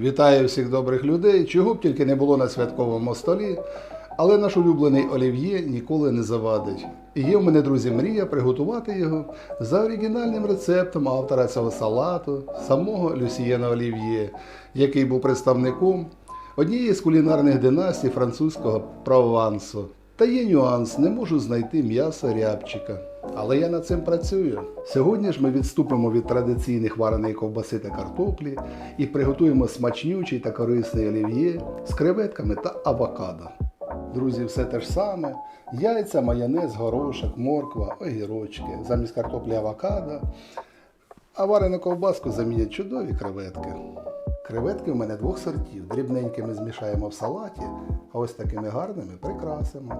Вітаю всіх добрих людей, чого б тільки не було на святковому столі, але наш улюблений олів'є ніколи не завадить. І є в мене, друзі, мрія приготувати його за оригінальним рецептом автора цього салату, самого Люсієна Олів'є, який був представником однієї з кулінарних династій французького Провансу. Та є нюанс, не можу знайти м'ясо рябчика. Але я над цим працюю. Сьогодні ж ми відступимо від традиційних вареної ковбаси та картоплі і приготуємо смачнючий та корисний олів'є з креветками та авокадо. Друзі, все те ж саме: яйця, майонез, горошок, морква, огірочки, замість картоплі авокадо. А варену ковбаску замінять чудові креветки. Креветки в мене двох сортів. Дрібненькими змішаємо в салаті, а ось такими гарними прикрасимо.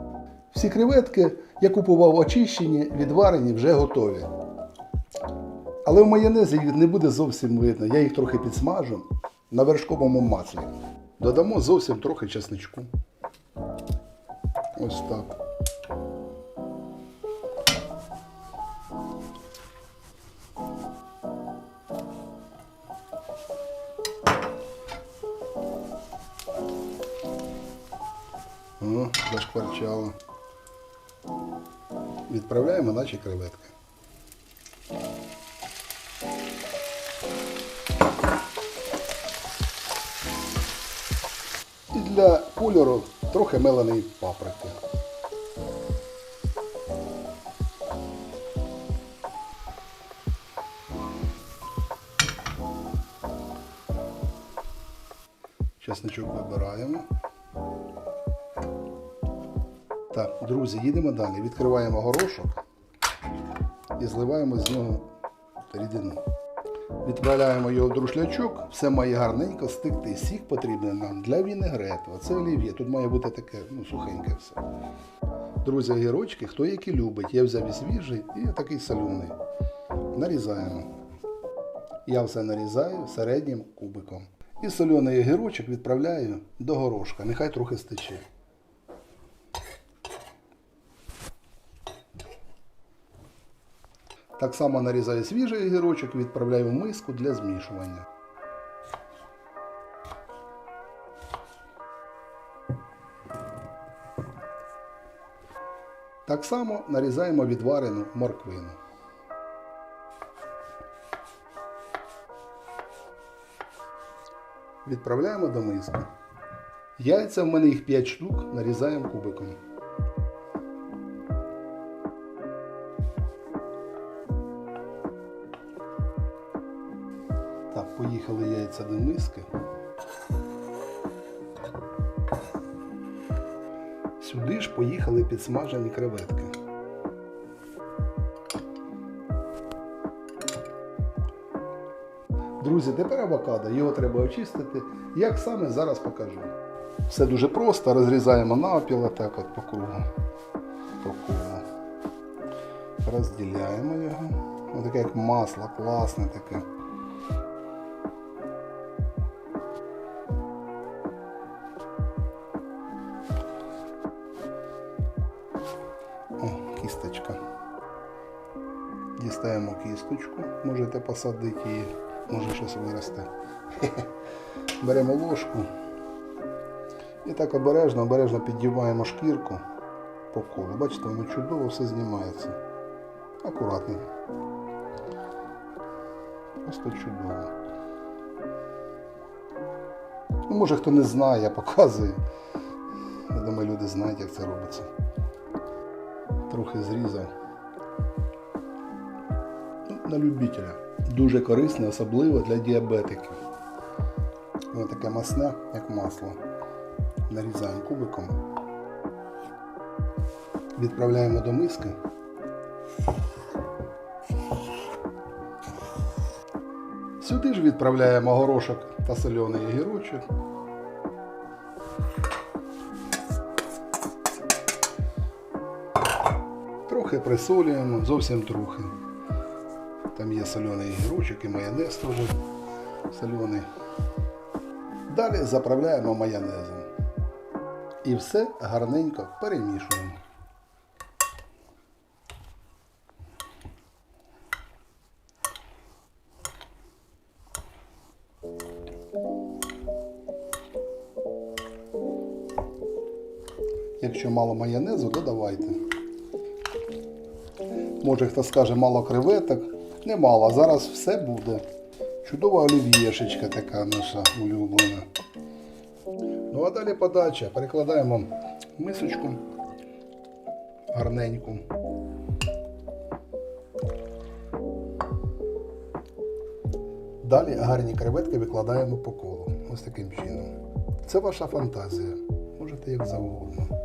Всі креветки я купував очищені, відварені, вже готові. Але в майонезі їх не буде зовсім видно. Я їх трохи підсмажу на вершковому маслі. Додамо зовсім трохи чесничку. Ось так. О, зашкварчало. Відправляємо наші креветки. І для кольору трохи меленої паприки. Чесничок вибираємо. Так, друзі, їдемо далі. Відкриваємо горошок і зливаємо з нього рідину. Відправляємо його в друшлячок, все має гарненько стекти. Сік потрібен нам для вінегрету. Оце олів'є. Тут має бути таке, ну, сухеньке все. Друзі, огірочки, хто які любить. Я взяв і свіжий і такий солений. Нарізаємо. Я все нарізаю середнім кубиком. І соляний огірочок відправляю до горошка. Нехай трохи стече. Так само нарізаю свіжий огірочок і відправляю в миску для змішування. Так само нарізаємо відварену морквину. Відправляємо до миски. Яйця в мене їх 5 штук, нарізаємо кубиком. Так, поїхали яйця до миски. Сюди ж поїхали підсмажені креветки. Друзі, тепер авокадо, його треба очистити. Як саме зараз покажу. Все дуже просто, розрізаємо навпіл, так от по кругу. По кругу. Розділяємо його. Ось таке як масло, класне таке. Дістаємо кісточку, можете посадити її, може щось виросте. Беремо ложку і так обережно, обережно піддіваємо шкірку по колу. Бачите, воно чудово все знімається. Акуратно. Просто чудово. Ну, може хто не знає, я показую. Я думаю, люди знають, як це робиться. Трохи зрізав. На любителя. Дуже корисне, особливо для діабетиків. Воно таке масне, як масло. Нарізаємо кубиком. Відправляємо до миски. Сюди ж відправляємо горошок та соляний огірочок. Трохи присолюємо, зовсім трохи. Там є солений ручок і майонез теж солений. Далі заправляємо майонезом. І все гарненько перемішуємо. Якщо мало майонезу, додавайте. Може хто скаже мало креветок, Немало, зараз все буде. Чудова олів'єшечка така наша улюблена. Ну а далі подача. Перекладаємо мисочку гарненьку. Далі гарні креветки викладаємо по колу. Ось таким чином. Це ваша фантазія. Можете як завгодно.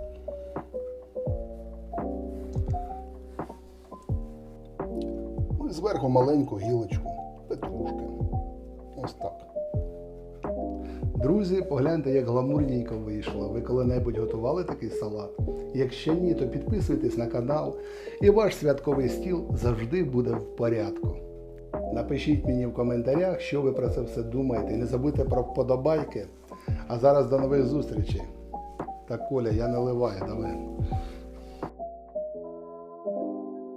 Зверху маленьку гілочку, петрушки. Ось так. Друзі, погляньте, як гламурненько вийшло. Ви коли-небудь готували такий салат? Якщо ні, то підписуйтесь на канал, і ваш святковий стіл завжди буде в порядку. Напишіть мені в коментарях, що ви про це все думаєте. І не забудьте про вподобайки. А зараз до нових зустрічей. Так, Коля, я наливаю, давай.